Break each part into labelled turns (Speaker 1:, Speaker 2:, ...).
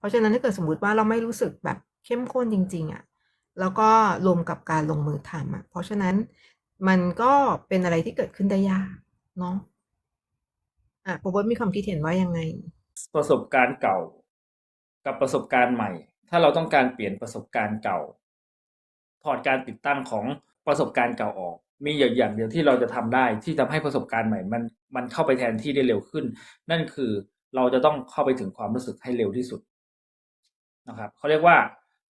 Speaker 1: เพราะฉะนั้นถ้าเกิดสมมติว่าเราไม่รู้สึกแบบเข้มข้นจริงๆอะแล้วก็รวมกับการลงมือทำอะเพราะฉะนั้นมันก็เป็นอะไรที่เกิดขึ้นได้ยากเนาะอ่าโปรโมทมีความคิดเห็นว่ายังไง?
Speaker 2: ประสบการณ์เก่า กับประสบการณ์ใหม่ ถ้าเราต้องการเปลี่ยนประสบการณ์เก่า ถอดการติดตั้งของประสบการณ์เก่าออก มีอยู่อย่างเดียวที่เราจะทำได้ที่ทำให้ประสบการณ์ใหม่ มันมันเข้าไปแทนที่ได้เร็วขึ้น นั่นคือเราจะต้องเข้าไปถึงความรู้สึกให้เร็วที่สุด นะครับเขาเรียกว่า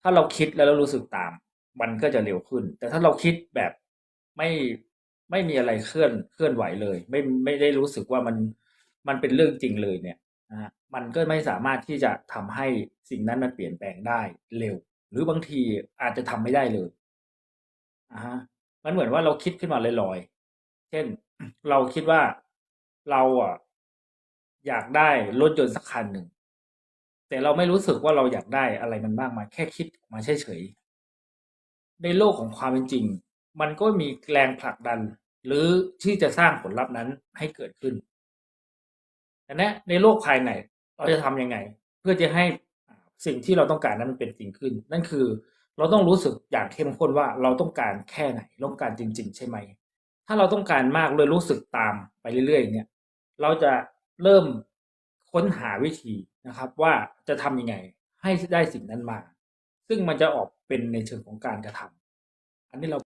Speaker 2: ถ้าเราคิดแล้วเรารู้สึกตาม มันก็จะเร็วขึ้น แต่ถ้าเราคิดแบบไม่ไม่มีอะไรเคลื่อนเคลื่อนไหวเลย ไม่ไม่ได้รู้สึกว่ามันมันเป็นเรื่องจริงเลยเนี่ยนะมันก็ไม่สามารถที่จะทำให้สิ่งนั้นมันเปลี่ยนแปลงได้เร็ว หรือบางทีอาจจะทำไม่ได้เลยอะฮะมันเหมือนว่าเราคิดขึ้นมาลอยๆ เช่น เราคิดว่าเราอะอยากได้รถยนต์สักคันหนึ่ง แต่เราไม่รู้สึกว่าเราอยากได้อะไรมันมากมายแค่คิดมาเฉยๆในโลกของความเป็นจริง มันก็มีแรงผลักดัน หรือที่จะสร้างผลลัพธ์นั้นให้เกิดขึ้นแต่เนี้ยในโลกภายในเราจะทำยังไง เพื่อจะให้สิ่งที่เราต้องการนั้นมันเป็นจริงขึ้น นั่นคือเราต้องรู้สึกอย่างเข้มข้นว่าเราต้องการแค่ไหนต้องการจริง ๆ ใช่ไหม ถ้าเราต้องการมากเลยรู้สึกตามไปเรื่อยๆอย่างเงี้ยเราจะเริ่มค้นหาวิธี นะครับ ว่าจะทำยังไงให้ได้สิ่งนั้นมา ซึ่งมันจะออกเป็นในเชิงของการกระทำอันนี้เรา